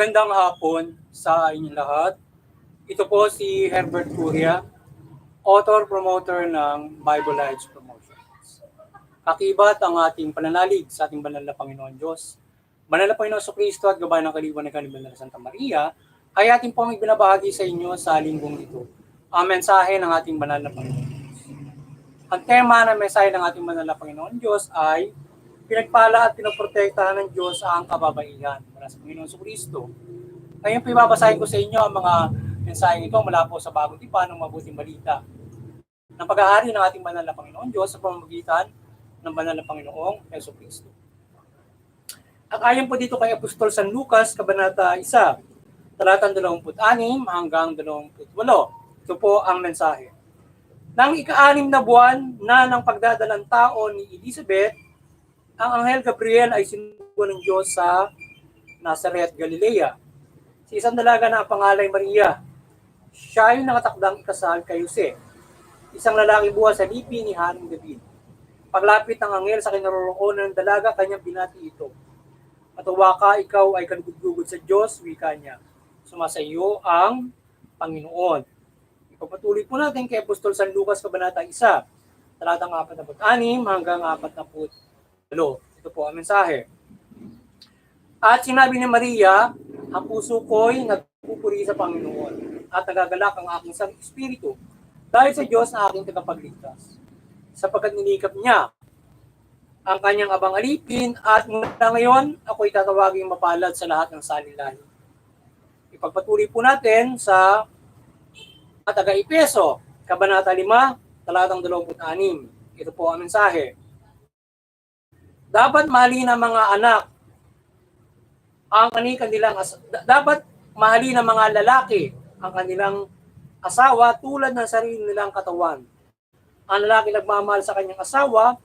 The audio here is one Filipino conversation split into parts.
Magandang hapon sa inyong lahat. Ito po si Herbert Curia, author-promoter ng Bible Lives Promotions. Kakibat ang ating pananalig sa ating banal na Panginoon Diyos. Banal na Panginoon sa Kristo at gabayan ng kaliwan ng kanilang na Santa Maria ay ating pong ibinabahagi sa inyo sa linggong ito. Ang mensahe ng ating banal na Panginoon Diyos. Ang tema ng mensahe ng ating banal na Panginoon Diyos ay pinagpala at pinoprotektahan ng Diyos ang kababaihan mula sa Panginoon Kristo. Ngayon po ko sa inyo ang mga mensaheng ito mula po sa bagong tipan ng mabuting balita ng pag-aari ng ating banal na Panginoon Diyos sa pamamagitan ng banal na Panginoong Yeso Kristo. At ayon po dito kay Apostol San Lucas, Kabanata 1, talatang 26 hanggang 28. Ito po ang mensahe. Nang ika-anim na buwan na ng pagdadalang tao ni Elizabeth, ang Anghel Gabriel ay sinugo ng Diyos sa Nazareth, Galilea. Si isang dalaga na ang pangalay Maria. Siya ay nakatakdang ikasal kay Jose, isang lalaki buha sa lipi ni Haring David. Paglapit ng anghel sa kinaroroonan ng dalaga, kanyang binati ito. Matuwa ka, ikaw ay kanugod sa Diyos, wika niya. Sumasa iyo ang Panginoon. Ipapatuloy po natin kay Apostol San Lucas, Kabanata 1, talatang 46 hanggang 48. Hello, ito po ang mensahe. At sinabi ni Maria, ang puso ko'y nagpupuri sa Panginoon at nagagalak ang aking sang espiritu dahil sa Diyos na aking tagapagligtas. Sapagkat nilikap niya ang kanyang abang alipin at mula ngayon ako'y tatawaging mapalad sa lahat ng salilalo. Ipagpatuloy po natin sa taga Ipeso, Kabanata 5, talatang 26. Ito po ang mensahe. Dapat mahalin ng mga anak ang kani kanilang as- da- dapat mahalin ng mga lalaki ang kanilang asawa tulad ng sarili nilang katawan. Ang lalaki nagmamahal sa kanyang asawa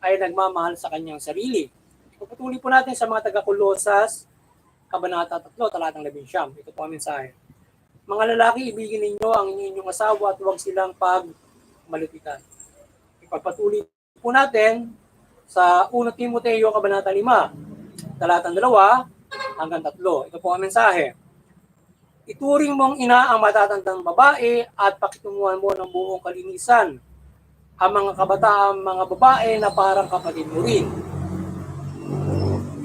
ay nagmamahal sa kanyang sarili. Pagpatuloy po natin sa mga taga-Kolosas, Kabanata 3, talatang 11. Ito po ang mensahe. Mga lalaki, ibigin ninyo ang inyong asawa at huwag silang pagmalupitan. Ipagpatuloy po natin sa 1 Timoteo Kabanata 5, talatang 2 hanggang 3. Ito po ang mensahe. Ituring mong ina ang matatandang babae at pakitunguhan mo ng buong kalinisan ang mga kabataan mga babae na parang kapatid mo rin.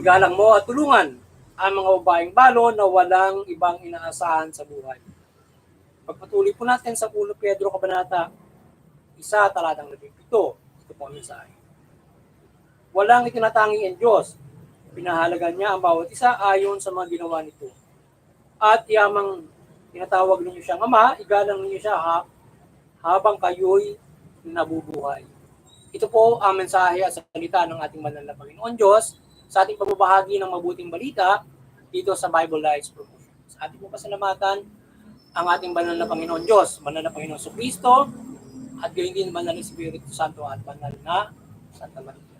Igalang mo at tulungan ang mga babaeng balo na walang ibang inaasahan sa buhay. Pagpatuloy po natin sa 1 Pedro Kabanata 1, talatang 17. Ito po ang mensahe. Walang itinatangi ang Diyos. Pinahalagan niya ang bawat isa ayon sa mga ginawa nito. At yamang tinatawag ninyo siyang ama, igalang ninyo siya ha, habang kayo'y nabubuhay. Ito po ang mensahe at salita ng ating banal na Panginoon Diyos sa ating pagbabahagi ng mabuting balita dito sa Bible Lives Promotion. Sa ating po pasalamatan ang ating banal na Panginoon Diyos, banal na Panginoon sa Kristo, at gayon din banal na Espiritu Santo at banal na Santa Maria.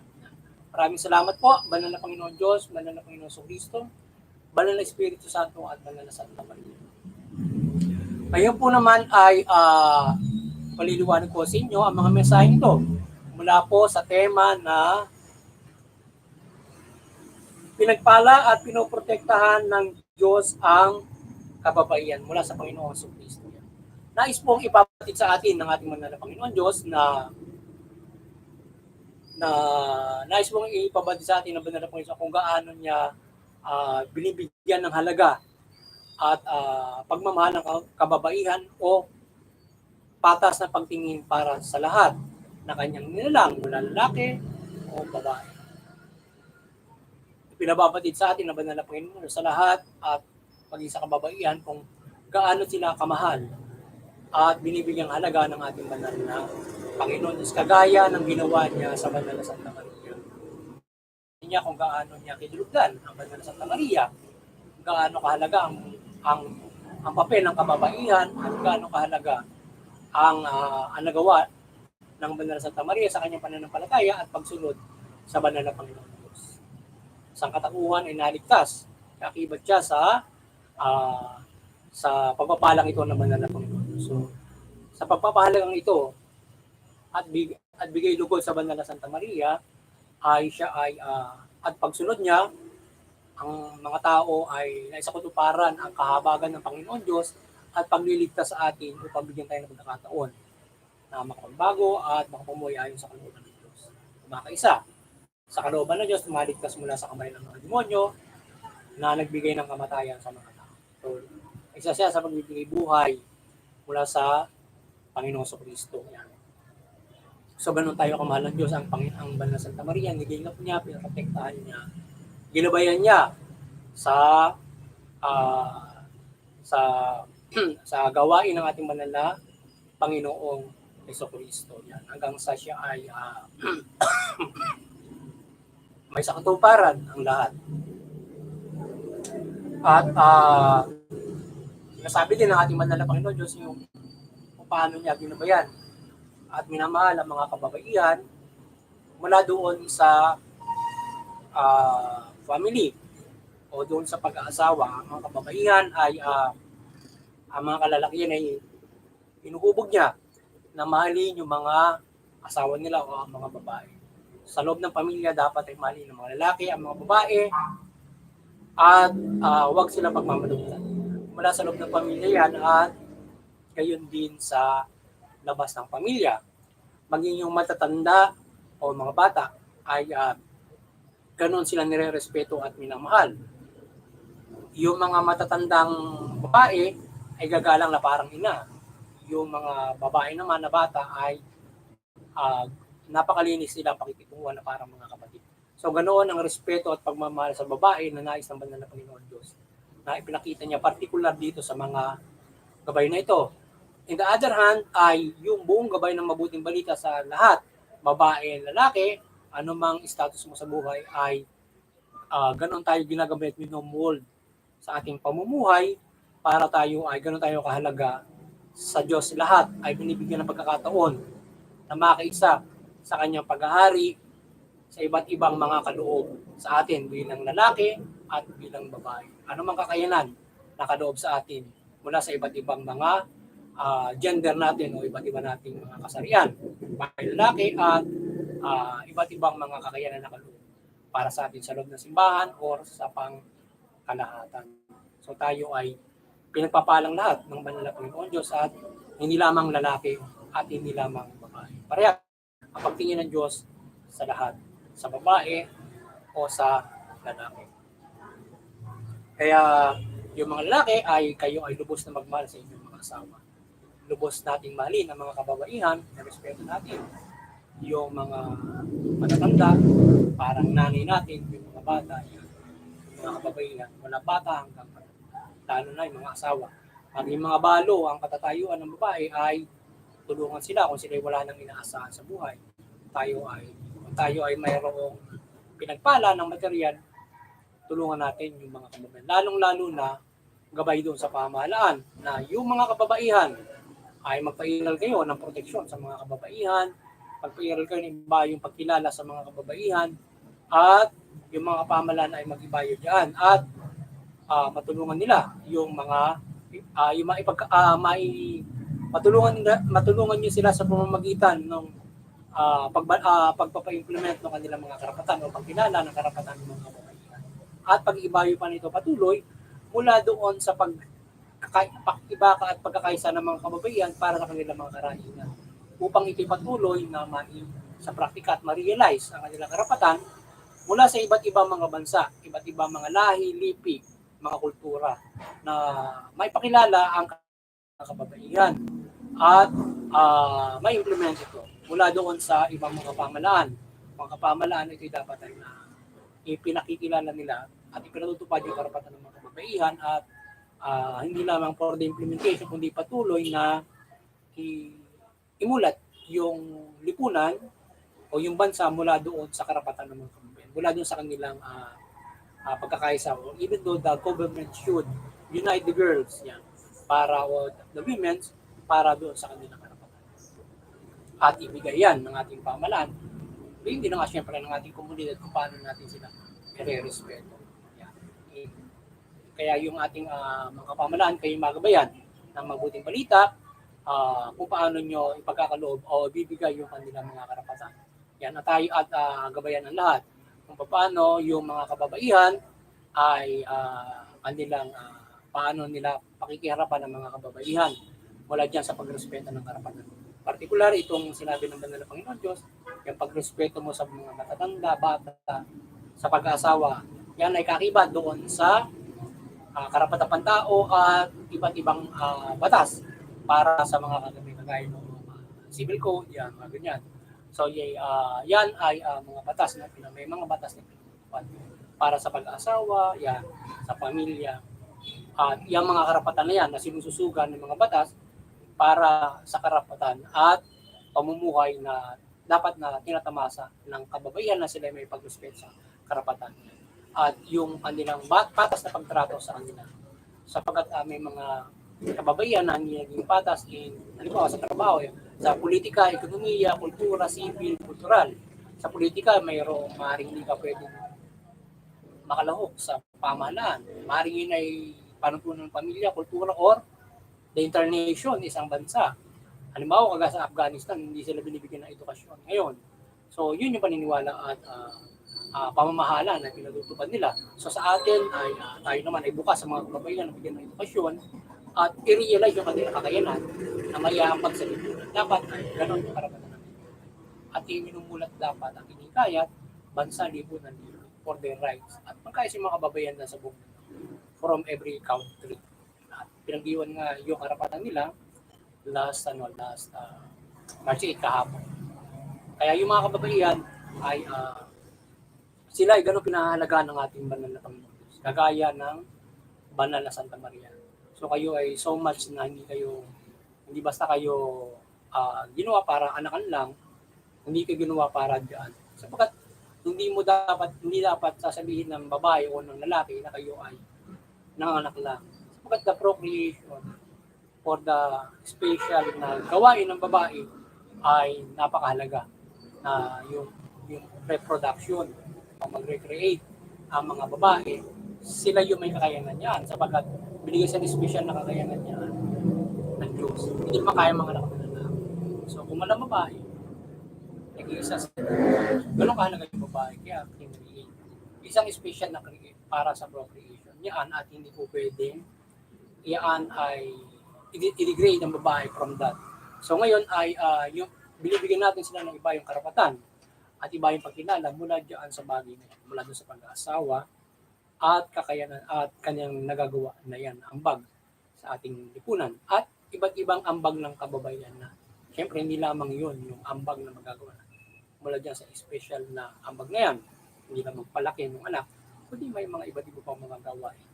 Maraming salamat po, banal na Panginoon Diyos, banal na Panginoon sa Kristo, banal na Espiritu Santo at banal na Santa Maria. Ngayon po naman ay uh, paliliwanag ko sa inyo ang mga mensahe ito mula po sa tema na pinagpala at pinoprotektahan ng Diyos ang kababaihan mula sa Panginoon sa Kristo. Nais pong ipapatid sa atin ng ating manala Panginoon Diyos na na nais pong ipabati sa atin ng banal na Panginoon kung gaano niya uh, binibigyan ng halaga at uh, pagmamahal ng kababaihan o patas na pagtingin para sa lahat na kanyang nilalang mula lalaki o babae. Pinababatid sa atin na banal na Panginoon sa lahat at maging sa kababaihan kung gaano sila kamahal at binibigyang halaga ng ating banal na Panginoon is kagaya ng ginawa niya sa banal na Santa Maria. Niya kung gaano niya kinulugdan ang banal na Santa Maria, gaano kahalaga ang ang ang papel ng kababaihan at gaano kahalaga ang uh, ang nagawa ng banal na Santa Maria sa kanyang pananampalataya at pagsunod sa banal na Panginoon Diyos. Sa katakuhan ay naligtas. Kakibat siya sa uh, sa pagpapalang ito ng banal na Panginoon. So, sa pagpapahalang ito at, big, at bigay lugod sa banal na Santa Maria ay siya ay uh, at pagsunod niya ang mga tao ay naisakutuparan ang kahabagan ng Panginoon Diyos at pagliligtas sa atin upang bigyan tayo ng pagkakataon na makapagbago at makapumuhay ayon sa kalooban ng Diyos. Mga kaisa, sa kalooban ng Diyos, maligtas mula sa kamay ng mga demonyo na nagbigay ng kamatayan sa mga tao. So, isa siya sa pagbibigay buhay mula sa Panginoon sa Kristo. Yan. So, ganun tayo kamahal ng Diyos. Ang, Pangin ang Banal na Santa Maria, nagingap niya, pinaprotektahan niya, ginubayan niya sa ah, sa sa gawain ng ating banal na Panginoong Yeso Kristo. Yan. Hanggang sa siya ay ah, may sakatuparan ang lahat. At uh, sinasabi din ng ating banal na Panginoon Diyos yung paano niya ginubayan at minamahal ang mga kababaihan mula doon sa ah, family o doon sa pag-aasawa, ang mga kababaihan ay ah, ang mga kalalakihan ay inuhubog niya na mahalin yung mga asawa nila o ang mga babae. Sa loob ng pamilya, dapat ay mahalin ng mga lalaki, ang mga babae, at ah, huwag silang pagmamalutan. Mula sa loob ng pamilya yan at gayon din sa labas ng pamilya. Maging yung matatanda o mga bata ay ah, ganon sila nire-respeto at minamahal. Yung mga matatandang babae ay gagalang na parang ina. Yung mga babae naman na bata ay ah, napakalinis nila ang pakikitungan na parang mga kapatid. So ganoon ang respeto at pagmamahal sa babae na nais ng banal na Panginoon Diyos na ipinakita niya particular dito sa mga gabay na ito. In the other hand ay yung buong gabay ng mabuting balita sa lahat, babae, lalaki, anumang status mo sa buhay ay uh, ganon tayo ginagamit, minomold sa ating pamumuhay para tayo ay ganon tayo kahalaga sa Diyos. Lahat ay binibigyan ng pagkakataon na makaisa sa kanyang paghahari sa iba't ibang mga kaloob sa atin bilang lalaki at bilang babae. Ano mang kakayanan na kaloob sa atin mula sa iba't ibang mga ah, gender natin o iba't iba nating mga kasarian. Babae, lalaki at ah, iba't ibang mga kakayanan na kaloob para sa atin sa loob ng simbahan or sa pangkalahatan. So tayo ay pinagpapalang lahat ng banal na Panginoon Diyos at hindi lamang lalaki at hindi lamang babae. Pareha ang pagtingin ng Diyos sa lahat, sa babae o sa lalaki. Kaya yung mga lalaki ay kayo ay lubos na magmahal sa inyong mga asawa. Lubos nating mahalin ang mga kababaihan, na respeto natin yung mga matatanda, parang nanay natin, yung mga bata, yung mga kababaihan, mula bata hanggang. Lalo na yung mga asawa. Pag yung mga balo, ang katatayuan ng babae ay tulungan sila kung sila wala nang inaasahan sa buhay. Tayo ay, kung tayo ay mayroong pinagpala ng material, tulungan natin yung mga kababayan. Lalong-lalo na gabay doon sa pamahalaan na yung mga kababaihan ay magpairal kayo ng proteksyon sa mga kababaihan, magpairal kayo ng iba yung pagkilala sa mga kababaihan, at yung mga pamahalaan ay mag-ibayo dyan. At ah, matulungan nila yung mga ah, yung mga ipag, ah, mai, matulungan matulungan niyo sila sa pamamagitan ng ah, pag uh, pagpapa-implement ng kanilang mga karapatan o pagkilala ng karapatan ng mga kababaihan. At pag-ibayo pa nito patuloy mula doon sa pag ibaka at pagkakaisa ng mga kababaihan para sa kanilang mga karaniwan upang ito'y patuloy na mai sa praktika at ma-realize ang kanilang karapatan mula sa iba't ibang mga bansa, iba't ibang mga lahi, lipi, mga kultura na may pakilala ang kababaihan at uh, may implement ito mula doon sa ibang mga pamalaan. Mga kapamalaan ito dapat ay na ipinakikilala nila at ipinatutupad yung karapatan ng mga kababaihan at ah, hindi lamang for the implementation kundi patuloy na imulat yung lipunan o yung bansa mula doon sa karapatan ng mga kababaihan, mula doon sa kanilang ah, ah, pagkakaisa. O even though the government should unite the girls yan, para o the women para doon sa kanilang karapatan. At ibigay yan ng ating pamalaan. Hindi na nga siyempre ng ating komunidad kung paano natin sila i-respeto. Kaya yung ating ah, mga pamalaan, kayo magabayan ng mabuting balita, ah, kung paano nyo ipagkakaloob o bibigay yung kanilang mga karapatan. Yan at tayo at ah, gabayan ng lahat. Kung paano yung mga kababaihan ay ah, kanilang ah, paano nila pakikiharapan ng mga kababaihan mula dyan sa pagrespeto ng karapatan. Partikular itong sinabi ng banal na Panginoon Diyos, yung pagrespeto mo sa mga matatanda, bata, sa pag-aasawa, yan ay kakibat doon sa uh, karapatan pantao at iba't ibang ah, batas para sa mga kagaya ng mga civil code, yan, mga ganyan. So, y- ah, yan ay ah, mga batas na pinag- may mga batas na pinatutupad para sa pag-aasawa, yan, sa pamilya. At yung mga karapatan na yan na sinususugan ng mga batas para sa karapatan at pamumuhay na dapat na tinatamasa ng kababaihan na sila may pagrespeto sa karapatan. At yung kanilang patas na pagtrato sa kanila. Sapagkat ah, may mga kababaihan na hindi naging patas in, halimbawa sa trabaho, eh, sa politika, ekonomiya, kultura, civil, kultural. Sa politika, mayroong maaaring hindi ka pwedeng makalahok sa pamahalaan. Maaaring yun ay panuntunan ng pamilya, kultura, or the internation, isang bansa. Halimbawa, kaga sa Afghanistan, hindi sila binibigyan ng edukasyon. Ngayon, so yun yung paniniwala at ah, ah, pamamahala na pinatutupad nila. So sa atin ay ah, tayo naman ay bukas sa mga kababayan na bigyan ng edukasyon at i-realize yung kanilang kakayanan na mayahapag sa lipunan. Dapat ay ganon yung karapatan natin. At iminumulat dapat ang inikayat, bansa, lipunan, for their rights. At magkaya yung mga kababayan na sa buong from every country. At pinag-iwan nga yung karapatan nila last ano last uh, March 8 kahapon. Kaya yung mga kababaihan ay ah, sila ay gano'n pinahalagaan ng ating banal na Panginoon. Kagaya ng banal na Santa Maria. So kayo ay so much na hindi kayo, hindi basta kayo ah, ginawa para anakan lang, hindi kayo ginawa para diyan. Sapagkat hindi mo dapat, hindi dapat sasabihin ng babae o ng lalaki na kayo ay nanganak lang. Sapagkat the procreation for the special na gawain ng babae ay napakahalaga na yung yung reproduction ang mag-recreate ang mga babae sila yung may kakayanan yan sapagkat binigay sa special na kakayanan yan ng Diyos. Hindi makaya mga anak ng lalaki so kung malang babae nag-iisa sa ganun kahalaga yung babae kaya create. Isang special na create para sa procreation. Yan at hindi po pwedeng yan ay i-degrade ang babae from that. So ngayon ay ah, yung binibigyan natin sila ng iba yung karapatan at iba yung pagkilala mula diyan sa bagay na yan, mula sa pag-aasawa at kakayanan at kanyang nagagawa na yan, ambag sa ating lipunan at iba't ibang ambag ng kababayan na syempre hindi lamang yun yung ambag na magagawa na mula dyan sa special na ambag na yan hindi lang magpalaki ng anak kundi may mga iba't iba pang mga gawain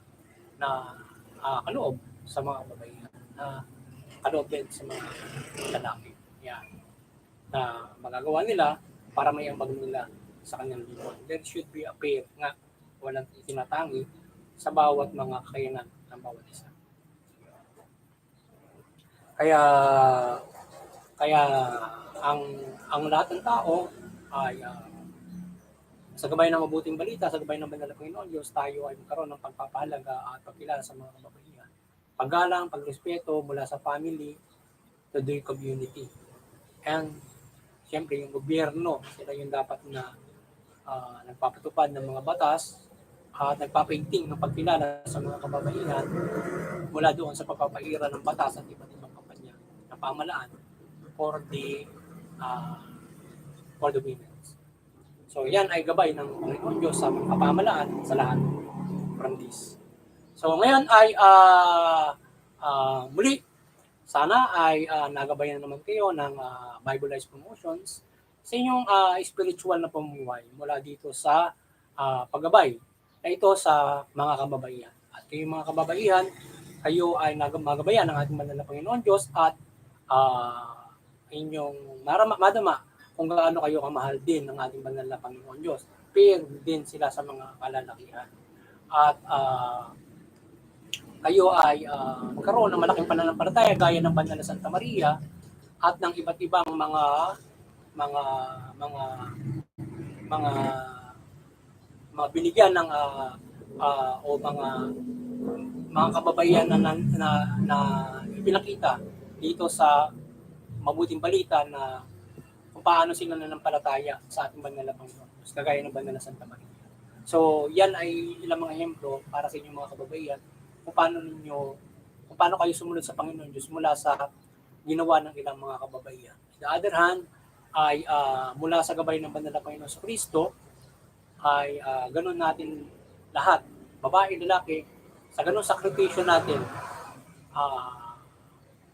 na ah, kaloob sa mga kababaihan na kaloob din sa mga lalaki. Yan. Na magagawa nila para may ambag nila sa kanyang lipunan. There should be a pair nga walang itinatangi sa bawat mga kakayanan ng bawat isa. Kaya kaya ang ang lahat ng tao ay ah, sa gabay ng mabuting balita, sa gabay ng banal na Panginoon Diyos, tayo ay magkaroon ng pagpapahalaga at pagkilala sa mga kababaihan. Paggalang, pagrespeto mula sa family to the community. And siyempre yung gobyerno, sila yung dapat na ah, nagpapatupad ng mga batas at nagpapainting ng pagkilala sa mga kababaihan mula doon sa pagpapaira ng batas at iba't ibang kampanya na pamalaan for the ah, for the women. So yan ay gabay ng Panginoon Diyos sa mga kapamalaan sa lahat from this. So ngayon ay ah ah, muli sana ay ah, nagabayan naman kayo ng ah, Bible Life Promotions sa inyong ah, spiritual na pamumuhay mula dito sa ah, paggabay na ito sa mga kababaihan. At kayong mga kababaihan, kayo ay nag- magabayan ng ating banal na Panginoon Diyos at ah, inyong marama, madama kung gaano kayo kamahal din ng ating banal na Panginoon Diyos. Pair din sila sa mga kalalakihan. At ah, kayo ay ah, magkaroon ng malaking pananampalataya gaya ng banal na Santa Maria at ng iba't ibang mga mga mga mga mga binigyan ng ah, ah, o mga mga kababaihan na, na, na, na ipinakita dito sa mabuting balita na kung paano sila nanampalataya sa ating banal na Panginoon. Kagaya ng banal na Santa Maria. So, yan ay ilang mga ehemplo para sa inyong mga kababaihan kung paano ninyo, kung paano kayo sumunod sa Panginoon Diyos mula sa ginawa ng ilang mga kababaihan. On the other hand, ay ah, mula sa gabay ng banal na Panginoon sa Kristo, ay ah, ganun natin lahat, babae, lalaki, sa ganun sakripisyo natin, ah,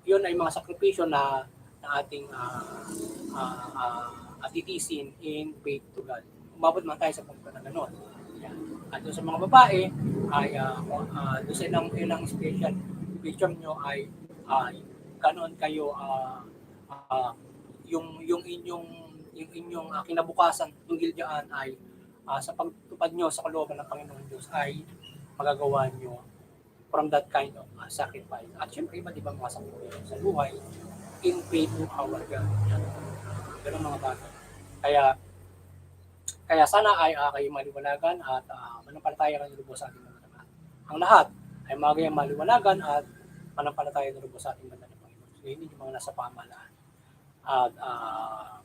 yun ay mga sakripisyo na, na ating uh, atitisin in faith to God. Umabot man tayo sa punto na ganun. Yan. At sa mga babae, ay uh, uh, ilang, ilang special picture nyo ay ay ganon kayo ah, ah, yung yung inyong yung inyong uh, kinabukasan tunggil diyan ay ah, sa pagtupad nyo sa kalooban ng Panginoon Diyos ay magagawa nyo from that kind of ah, sacrifice. At syempre, iba't ibang mga sakripisyo sa buhay in faith to our God. Yan. Ganun mga bagay. Kaya kaya sana ay uh, kayo maliwanagan at uh, manampalataya ka ng sa ating. Ang lahat ay magayang maliwanagan at manampalataya ng sa ating mga Panginoon. So, hindi yung mga nasa pamahalaan. At uh,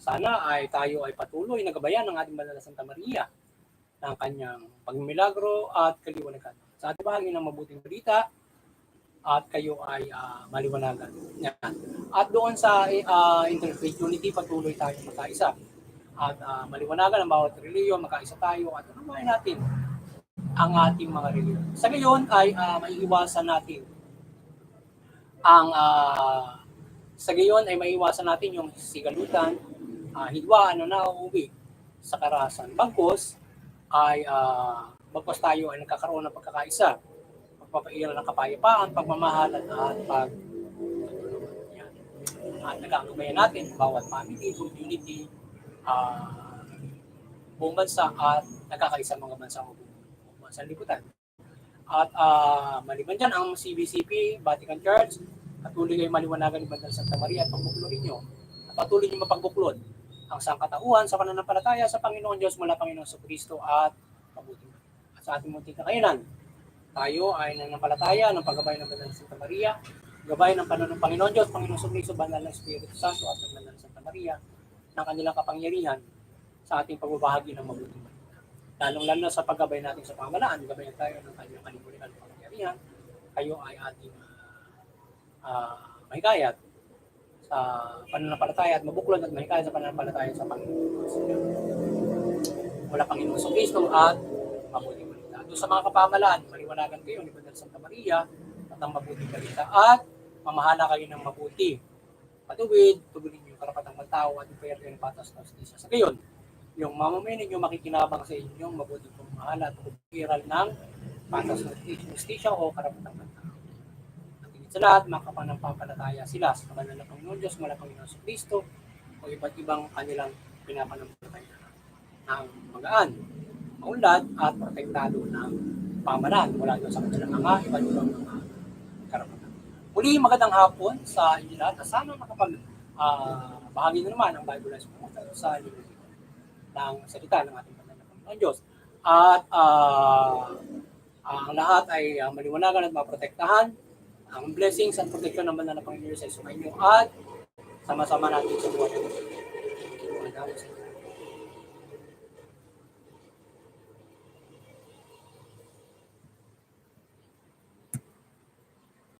sana ay tayo ay patuloy na gabayan ng ating banal na Santa Maria ng kanyang pagmilagro at kaliwanagan. Sa ating bahagi ng mabuting balita, at kayo ay uh, maliwanagan. Yan. At doon sa uh, interfaith unity, patuloy tayo magkaisa. At uh, maliwanagan ang bawat reliyon, magkaisa tayo at unawain natin ang ating mga reliyon. Sa ngayon ay uh, maiiwasan natin ang uh, sa gayon ay maiiwasan natin yung sigalutan, uh, hidwaan na nauuwi sa karahasan. Bagkos ay uh, bagkos tayo ay nagkakaroon ng pagkakaisa pagpapairal ng kapayapaan, pagmamahalan at pag yan. At nagkakabayan natin bawat family, community, uh, buong bansa at nagkakaisa mga bansa o liputan. At uh, maliban dyan, ang CBCP, Vatican Church, patuloy kayo maliwanagan ni Bandang Santa Maria at pagbuklorin nyo. At patuloy nyo mapagbuklod ang sangkatauhan sa pananampalataya sa Panginoon Diyos mula Panginoon sa Kristo at mabuting at sa ating munting kakainan tayo ay nanampalataya ng paggabay ng Banal na Santa Maria, gabay ng Panginoon, Panginoon Diyos, Panginoon Sumiso, Banal ng Espiritu Santo at ng Banal na Santa Maria ng kanilang kapangyarihan sa ating pagbabahagi ng mabuting. Lalong-lalo na sa paggabay natin sa pamalaan, gabayan tayo ng kanyang kalimutan ng kapangyarihan, kayo ay ating uh, mahikayat sa pananampalataya at mabuklod at mahikayat sa pananampalataya sa Panginoon. Wala Panginoon sa Kristo at mabuting balita doon sa mga kapamalaan, maliwanagan kayo ni Bandal Santa Maria at ang mabuting balita at mamahala kayo ng mabuti. Patuwid, tugunin niyo yung karapatang magtao at ipayar kayo ng patas na justisya. Sa gayon, yung mamamayan ninyo makikinabang sa inyong mabuting pamahala at pagpiral ng patas na justisya o karapatang magtao. At higit sa lahat, makapanampalataya sila sa kabanal na Panginoon Diyos, mula Panginoon Kristo, o iba't ibang kanilang pinapanampalataya ng magaan maunlad at protektado ng pamanan mula doon sa kanilang mga iba't ibang mga karapatan. Muli, magandang hapon sa inyo lahat. Sana nakapag uh, bahagi na naman ang Bible Promoter sa libre ng salita ng ating banal na Panginoon Diyos. At uh, ang lahat ay uh, maliwanagan at maprotektahan. Ang blessings at protection ng banal na Panginoon Diyos ay sumainyo at sama-sama natin sa buhay. Sa inyo.